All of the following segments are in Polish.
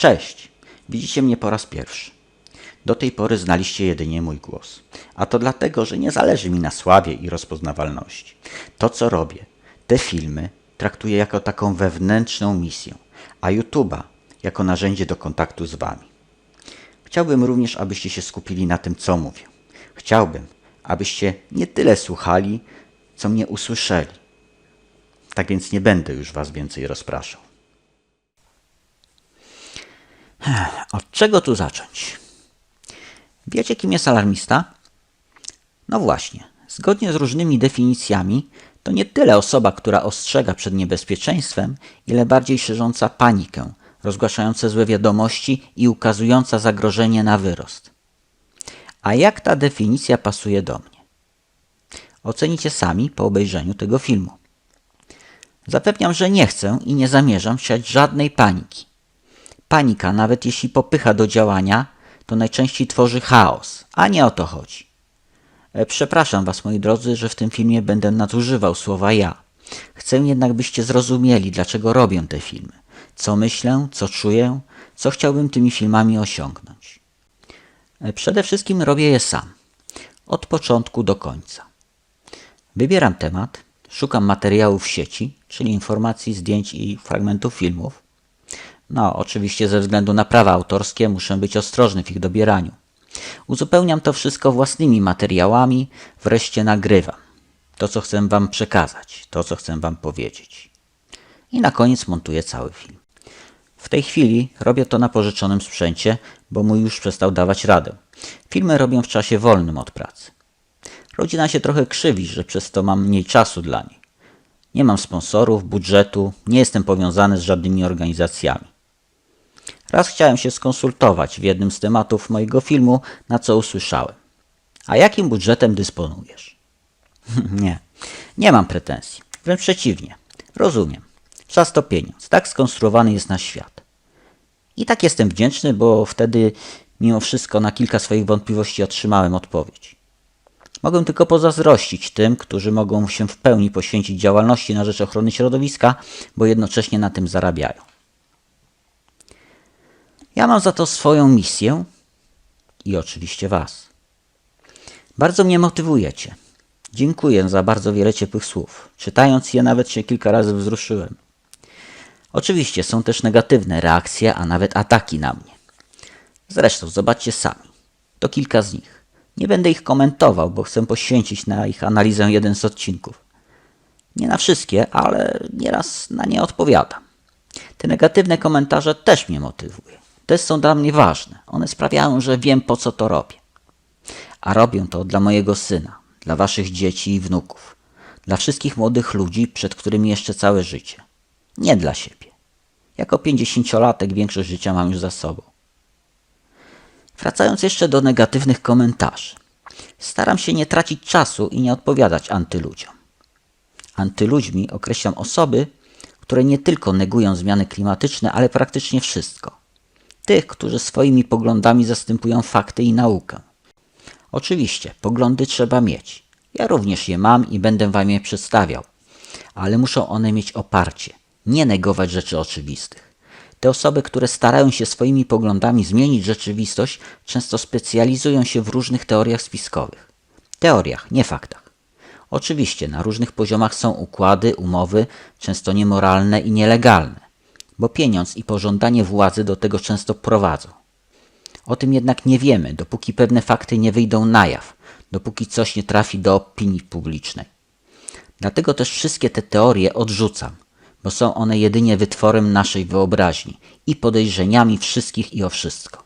Cześć! Widzicie mnie po raz pierwszy. Do tej pory znaliście jedynie mój głos. A to dlatego, że nie zależy mi na sławie i rozpoznawalności. To, co robię, te filmy, traktuję jako taką wewnętrzną misję, a YouTube'a jako narzędzie do kontaktu z Wami. Chciałbym również, abyście się skupili na tym, co mówię. Chciałbym, abyście nie tyle słuchali, co mnie usłyszeli. Tak więc nie będę już Was więcej rozpraszał. Od czego tu zacząć? Wiecie, kim jest alarmista? No właśnie, zgodnie z różnymi definicjami, to nie tyle osoba, która ostrzega przed niebezpieczeństwem, ile bardziej szerząca panikę, rozgłaszająca złe wiadomości i ukazująca zagrożenie na wyrost. A jak ta definicja pasuje do mnie? Ocenicie sami po obejrzeniu tego filmu. Zapewniam, że nie chcę i nie zamierzam siać żadnej paniki. Panika, nawet jeśli popycha do działania, to najczęściej tworzy chaos, a nie o to chodzi. E, Przepraszam Was, moi drodzy, że w tym filmie będę nadużywał słowa ja. Chcę jednak, byście zrozumieli, dlaczego robię te filmy. Co myślę, co czuję, co chciałbym tymi filmami osiągnąć. E, Przede wszystkim robię je sam. Od początku do końca. Wybieram temat, szukam materiałów w sieci, czyli informacji, zdjęć i fragmentów filmów. No, oczywiście ze względu na prawa autorskie muszę być ostrożny w ich dobieraniu. Uzupełniam to wszystko własnymi materiałami, wreszcie nagrywam. To, co chcę Wam przekazać, to, co chcę Wam powiedzieć. I na koniec montuję cały film. W tej chwili robię to na pożyczonym sprzęcie, bo mój już przestał dawać radę. Filmy robię w czasie wolnym od pracy. Rodzina się trochę krzywi, że przez to mam mniej czasu dla niej. Nie mam sponsorów, budżetu, nie jestem powiązany z żadnymi organizacjami. Raz chciałem się skonsultować w jednym z tematów mojego filmu, na co usłyszałem. A jakim budżetem dysponujesz? nie, nie mam pretensji. Wręcz przeciwnie. Rozumiem. Czas to pieniądz. Tak skonstruowany jest nasz świat. I tak jestem wdzięczny, bo wtedy mimo wszystko na kilka swoich wątpliwości otrzymałem odpowiedź. Mogę tylko pozazdrościć tym, którzy mogą się w pełni poświęcić działalności na rzecz ochrony środowiska, bo jednocześnie na tym zarabiają. Ja mam za to swoją misję i oczywiście Was. Bardzo mnie motywujecie. Dziękuję za bardzo wiele ciepłych słów. Czytając je nawet się kilka razy wzruszyłem. Oczywiście są też negatywne reakcje, a nawet ataki na mnie. Zresztą zobaczcie sami. To kilka z nich. Nie będę ich komentował, bo chcę poświęcić na ich analizę jeden z odcinków. Nie na wszystkie, ale nieraz na nie odpowiadam. Te negatywne komentarze też mnie motywują. Też są dla mnie ważne. One sprawiają, że wiem po co to robię. A robię to dla mojego syna, dla waszych dzieci i wnuków, dla wszystkich młodych ludzi, przed którymi jeszcze całe życie. Nie dla siebie. Jako pięćdziesięciolatek większość życia mam już za sobą. Wracając jeszcze do negatywnych komentarzy. Staram się nie tracić czasu i nie odpowiadać antyludziom. Antyludźmi określam osoby, które nie tylko negują zmiany klimatyczne, ale praktycznie wszystko. Tych, którzy swoimi poglądami zastępują fakty i naukę. Oczywiście, poglądy trzeba mieć. Ja również je mam i będę wam je przedstawiał. Ale muszą one mieć oparcie, nie negować rzeczy oczywistych. Te osoby, które starają się swoimi poglądami zmienić rzeczywistość, często specjalizują się w różnych teoriach spiskowych. Teoriach, nie faktach. Oczywiście na różnych poziomach są układy, umowy, często niemoralne i nielegalne, bo pieniądz i pożądanie władzy do tego często prowadzą. O tym jednak nie wiemy, dopóki pewne fakty nie wyjdą na jaw, dopóki coś nie trafi do opinii publicznej. Dlatego też wszystkie te teorie odrzucam, bo są one jedynie wytworem naszej wyobraźni i podejrzeniami wszystkich i o wszystko.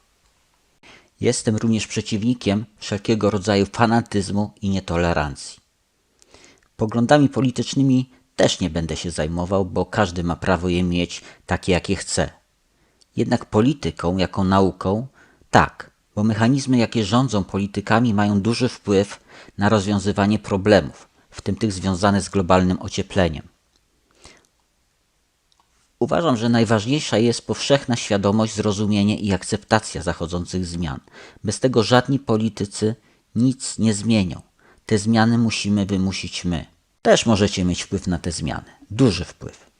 Jestem również przeciwnikiem wszelkiego rodzaju fanatyzmu i nietolerancji. Poglądami politycznymi też nie będę się zajmował, bo każdy ma prawo je mieć takie, jakie chce. Jednak polityką jako nauką tak, bo mechanizmy, jakie rządzą politykami, mają duży wpływ na rozwiązywanie problemów, w tym tych związanych z globalnym ociepleniem. Uważam, że najważniejsza jest powszechna świadomość, zrozumienie i akceptacja zachodzących zmian. Bez tego żadni politycy nic nie zmienią. Te zmiany musimy wymusić my. Też możecie mieć wpływ na te zmiany. Duży wpływ.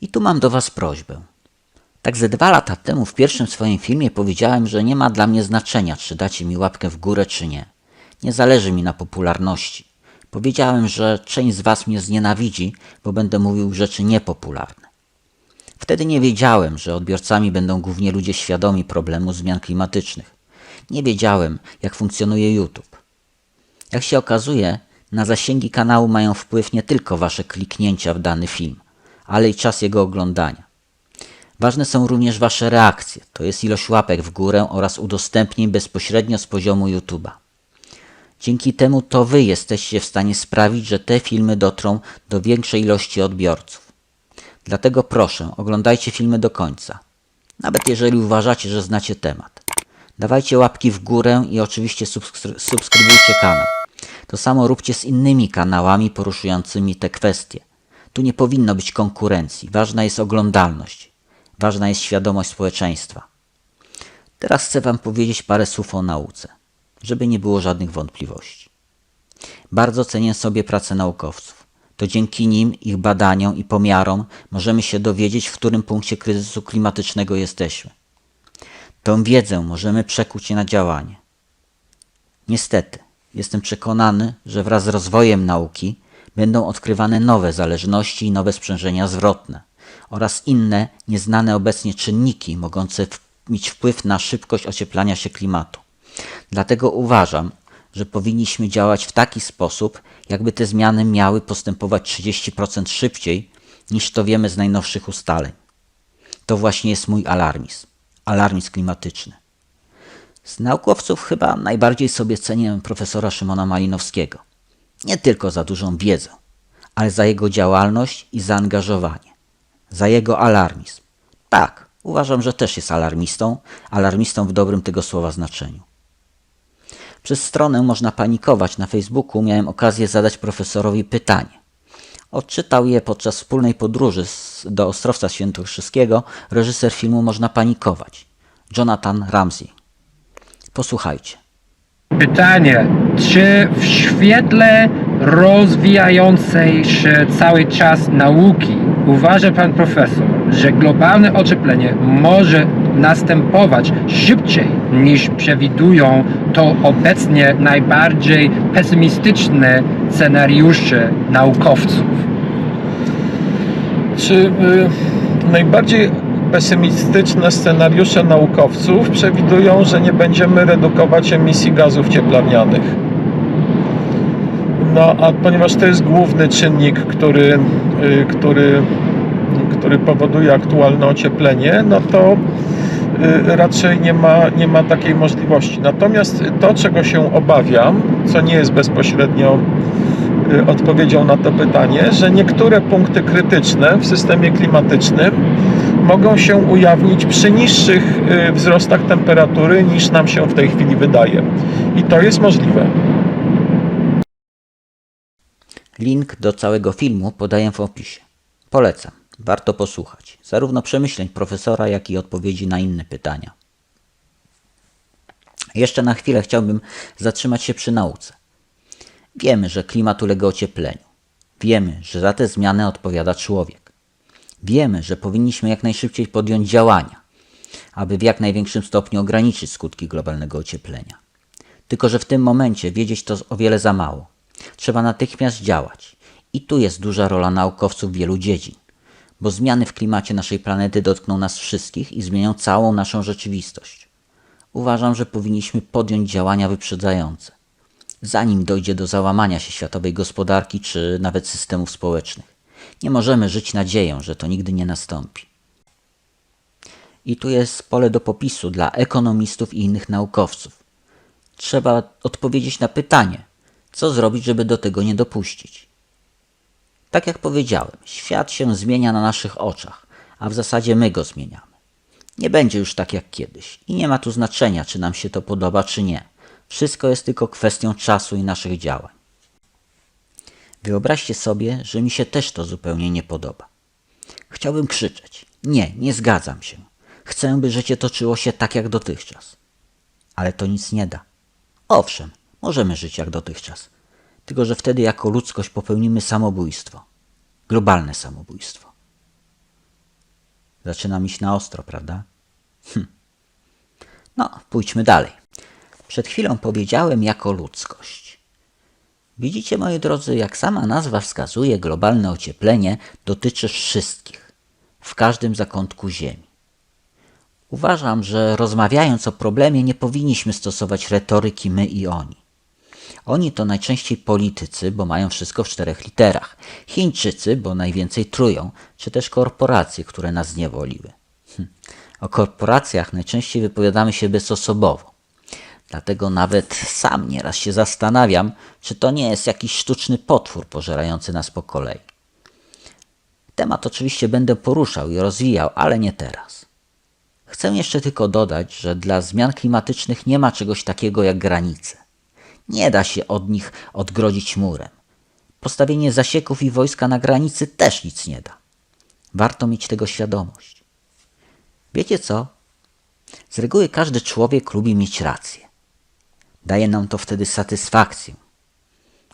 I tu mam do Was prośbę. Tak ze dwa lata temu w pierwszym swoim filmie powiedziałem, że nie ma dla mnie znaczenia, czy dacie mi łapkę w górę, czy nie. Nie zależy mi na popularności. Powiedziałem, że część z was mnie znienawidzi, bo będę mówił rzeczy niepopularne. Wtedy nie wiedziałem, że odbiorcami będą głównie ludzie świadomi problemu zmian klimatycznych. Nie wiedziałem, jak funkcjonuje YouTube. Jak się okazuje, na zasięgi kanału mają wpływ nie tylko wasze kliknięcia w dany film, ale i czas jego oglądania. Ważne są również wasze reakcje, to jest ilość łapek w górę oraz udostępnień bezpośrednio z poziomu YouTube'a. Dzięki temu to wy jesteście w stanie sprawić, że te filmy dotrą do większej ilości odbiorców. Dlatego proszę, oglądajcie filmy do końca. Nawet jeżeli uważacie, że znacie temat. Dawajcie łapki w górę i oczywiście subskry- subskrybujcie kanał. To samo róbcie z innymi kanałami poruszującymi te kwestie. Tu nie powinno być konkurencji. Ważna jest oglądalność. Ważna jest świadomość społeczeństwa. Teraz chcę Wam powiedzieć parę słów o nauce, żeby nie było żadnych wątpliwości. Bardzo cenię sobie pracę naukowców. To dzięki nim, ich badaniom i pomiarom możemy się dowiedzieć, w którym punkcie kryzysu klimatycznego jesteśmy. Tą wiedzę możemy przekuć na działanie. Niestety, jestem przekonany, że wraz z rozwojem nauki będą odkrywane nowe zależności i nowe sprzężenia zwrotne oraz inne nieznane obecnie czynniki mogące mieć wpływ na szybkość ocieplania się klimatu. Dlatego uważam, że powinniśmy działać w taki sposób, jakby te zmiany miały postępować 30% szybciej, niż to wiemy z najnowszych ustaleń. To właśnie jest mój alarmizm. Alarmizm klimatyczny. Z naukowców chyba najbardziej sobie cenię profesora Szymona Malinowskiego. Nie tylko za dużą wiedzę, ale za jego działalność i zaangażowanie. Za jego alarmizm. Tak, uważam, że też jest alarmistą, alarmistą w dobrym tego słowa znaczeniu. Przez stronę Można Panikować na Facebooku miałem okazję zadać profesorowi pytanie. Odczytał je podczas wspólnej podróży do Ostrowca Świętokrzyskiego reżyser filmu Można Panikować, Jonathan Ramsey. Posłuchajcie. Pytanie, czy w świetle rozwijającej się cały czas nauki uważa pan profesor, że globalne ocieplenie może następować szybciej niż przewidują to obecnie najbardziej pesymistyczne scenariusze naukowców? Czy y, najbardziej pesymistyczne scenariusze naukowców przewidują, że nie będziemy redukować emisji gazów cieplarnianych? No, a ponieważ to jest główny czynnik, który, y, który, który powoduje aktualne ocieplenie, no to y, raczej nie ma, nie ma takiej możliwości. Natomiast to, czego się obawiam, co nie jest bezpośrednio y, odpowiedzią na to pytanie, że niektóre punkty krytyczne w systemie klimatycznym mogą się ujawnić przy niższych y, wzrostach temperatury niż nam się w tej chwili wydaje. I to jest możliwe. Link do całego filmu podaję w opisie. Polecam, warto posłuchać, zarówno przemyśleń profesora, jak i odpowiedzi na inne pytania. Jeszcze na chwilę chciałbym zatrzymać się przy nauce. Wiemy, że klimat ulega ociepleniu. Wiemy, że za te zmiany odpowiada człowiek. Wiemy, że powinniśmy jak najszybciej podjąć działania, aby w jak największym stopniu ograniczyć skutki globalnego ocieplenia. Tylko, że w tym momencie wiedzieć to o wiele za mało. Trzeba natychmiast działać. I tu jest duża rola naukowców wielu dziedzin, bo zmiany w klimacie naszej planety dotkną nas wszystkich i zmienią całą naszą rzeczywistość. Uważam, że powinniśmy podjąć działania wyprzedzające, zanim dojdzie do załamania się światowej gospodarki czy nawet systemów społecznych. Nie możemy żyć nadzieją, że to nigdy nie nastąpi. I tu jest pole do popisu dla ekonomistów i innych naukowców. Trzeba odpowiedzieć na pytanie, co zrobić, żeby do tego nie dopuścić. Tak jak powiedziałem, świat się zmienia na naszych oczach, a w zasadzie my go zmieniamy. Nie będzie już tak jak kiedyś i nie ma tu znaczenia, czy nam się to podoba, czy nie. Wszystko jest tylko kwestią czasu i naszych działań. Wyobraźcie sobie, że mi się też to zupełnie nie podoba. Chciałbym krzyczeć. Nie, nie zgadzam się. Chcę, by życie toczyło się tak jak dotychczas. Ale to nic nie da. Owszem, możemy żyć jak dotychczas. Tylko, że wtedy jako ludzkość popełnimy samobójstwo. Globalne samobójstwo. Zaczynam iść na ostro, prawda? Hm. No, pójdźmy dalej. Przed chwilą powiedziałem jako ludzkość. Widzicie, moi drodzy, jak sama nazwa wskazuje, globalne ocieplenie dotyczy wszystkich, w każdym zakątku Ziemi. Uważam, że rozmawiając o problemie nie powinniśmy stosować retoryki my i oni. Oni to najczęściej politycy, bo mają wszystko w czterech literach. Chińczycy, bo najwięcej trują, czy też korporacje, które nas zniewoliły. Hm. O korporacjach najczęściej wypowiadamy się bezosobowo. Dlatego nawet sam nieraz się zastanawiam, czy to nie jest jakiś sztuczny potwór pożerający nas po kolei. Temat oczywiście będę poruszał i rozwijał, ale nie teraz. Chcę jeszcze tylko dodać, że dla zmian klimatycznych nie ma czegoś takiego jak granice. Nie da się od nich odgrodzić murem. Postawienie zasieków i wojska na granicy też nic nie da. Warto mieć tego świadomość. Wiecie co? Z reguły każdy człowiek lubi mieć rację. Daje nam to wtedy satysfakcję.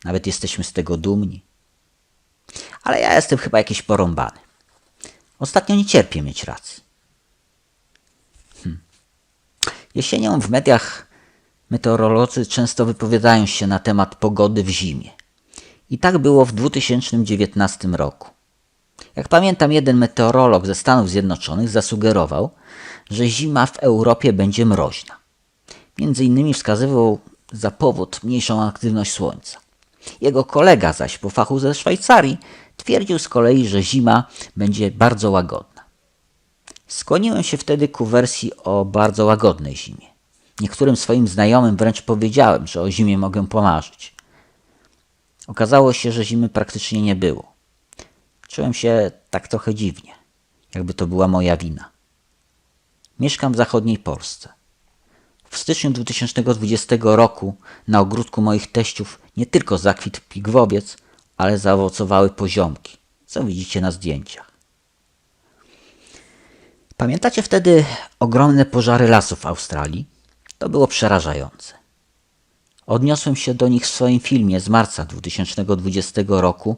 Nawet jesteśmy z tego dumni. Ale ja jestem chyba jakiś porąbany. Ostatnio nie cierpię mieć racji. Jesienią w mediach meteorolodzy często wypowiadają się na temat pogody w zimie. I tak było w 2019 roku. Jak pamiętam, jeden meteorolog ze Stanów Zjednoczonych zasugerował, że zima w Europie będzie mroźna. Między innymi wskazywał za powód mniejszą aktywność Słońca. Jego kolega zaś po fachu ze Szwajcarii twierdził z kolei, że zima będzie bardzo łagodna. Skłoniłem się wtedy ku wersji o bardzo łagodnej zimie. Niektórym swoim znajomym wręcz powiedziałem, że o zimie mogę pomarzyć. Okazało się, że zimy praktycznie nie było. Czułem się tak trochę dziwnie, jakby to była moja wina. Mieszkam w zachodniej Polsce. W styczniu 2020 roku na ogródku moich teściów nie tylko zakwitł pigwowiec, ale zaowocowały poziomki, co widzicie na zdjęciach. Pamiętacie wtedy ogromne pożary lasów w Australii? To było przerażające. Odniosłem się do nich w swoim filmie z marca 2020 roku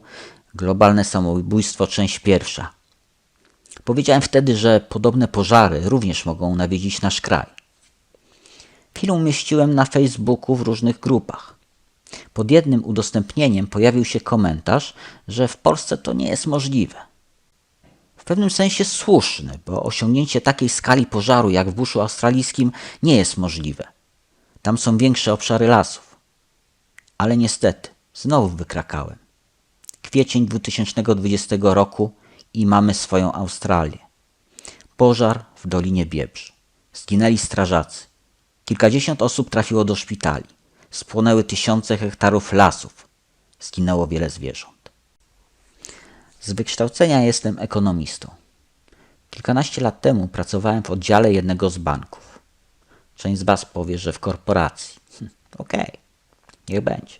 Globalne samobójstwo, część pierwsza. Powiedziałem wtedy, że podobne pożary również mogą nawiedzić nasz kraj. Film umieściłem na Facebooku w różnych grupach. Pod jednym udostępnieniem pojawił się komentarz, że w Polsce to nie jest możliwe. W pewnym sensie słuszny, bo osiągnięcie takiej skali pożaru jak w buszu australijskim nie jest możliwe. Tam są większe obszary lasów. Ale niestety, znowu wykrakałem. Kwiecień 2020 roku i mamy swoją Australię. Pożar w Dolinie Biebrz. Zginęli strażacy. Kilkadziesiąt osób trafiło do szpitali. Spłonęły tysiące hektarów lasów. Zginęło wiele zwierząt. Z wykształcenia jestem ekonomistą. Kilkanaście lat temu pracowałem w oddziale jednego z banków. Część z Was powie, że w korporacji. Hm, Okej, niech będzie.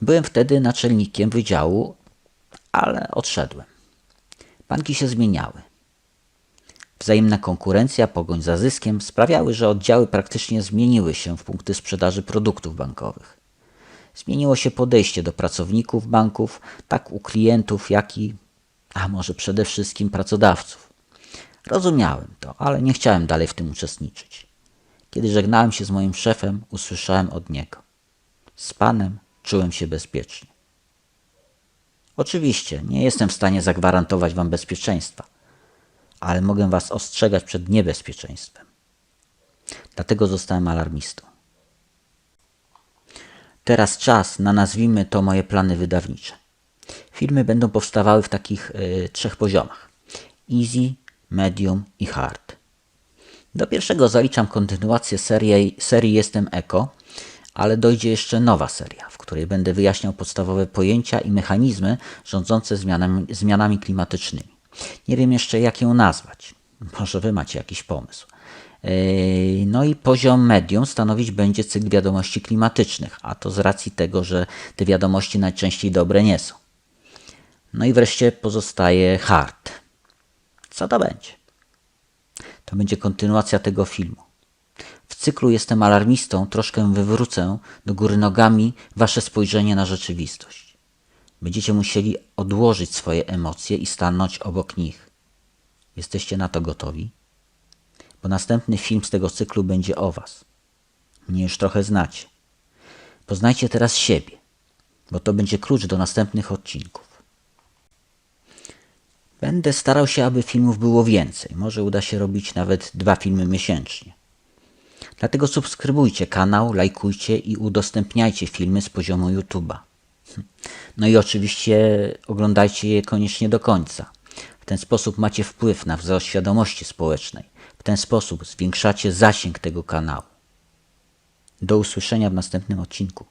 Byłem wtedy naczelnikiem wydziału, ale odszedłem. Banki się zmieniały. Wzajemna konkurencja, pogoń za zyskiem sprawiały, że oddziały praktycznie zmieniły się w punkty sprzedaży produktów bankowych. Zmieniło się podejście do pracowników banków, tak u klientów, jak i, a może przede wszystkim pracodawców. Rozumiałem to, ale nie chciałem dalej w tym uczestniczyć. Kiedy żegnałem się z moim szefem, usłyszałem od niego: Z panem czułem się bezpiecznie. Oczywiście nie jestem w stanie zagwarantować wam bezpieczeństwa, ale mogę was ostrzegać przed niebezpieczeństwem. Dlatego zostałem alarmistą. Teraz czas na nazwijmy to moje plany wydawnicze. Filmy będą powstawały w takich y, trzech poziomach: easy, medium i hard. Do pierwszego zaliczam kontynuację serii, serii Jestem Eko, ale dojdzie jeszcze nowa seria, w której będę wyjaśniał podstawowe pojęcia i mechanizmy rządzące zmianami, zmianami klimatycznymi. Nie wiem jeszcze, jak ją nazwać. Może wy macie jakiś pomysł. No i poziom medium stanowić będzie cykl wiadomości klimatycznych, a to z racji tego, że te wiadomości najczęściej dobre nie są. No i wreszcie pozostaje hard. Co to będzie? To będzie kontynuacja tego filmu. W cyklu Jestem alarmistą troszkę wywrócę do góry nogami wasze spojrzenie na rzeczywistość. Będziecie musieli odłożyć swoje emocje i stanąć obok nich. Jesteście na to gotowi? Bo następny film z tego cyklu będzie o Was. Mnie już trochę znacie. Poznajcie teraz siebie, bo to będzie klucz do następnych odcinków. Będę starał się, aby filmów było więcej. Może uda się robić nawet dwa filmy miesięcznie. Dlatego subskrybujcie kanał, lajkujcie i udostępniajcie filmy z poziomu YouTube'a. No i oczywiście oglądajcie je koniecznie do końca. W ten sposób macie wpływ na wzrost świadomości społecznej. W ten sposób zwiększacie zasięg tego kanału. Do usłyszenia w następnym odcinku.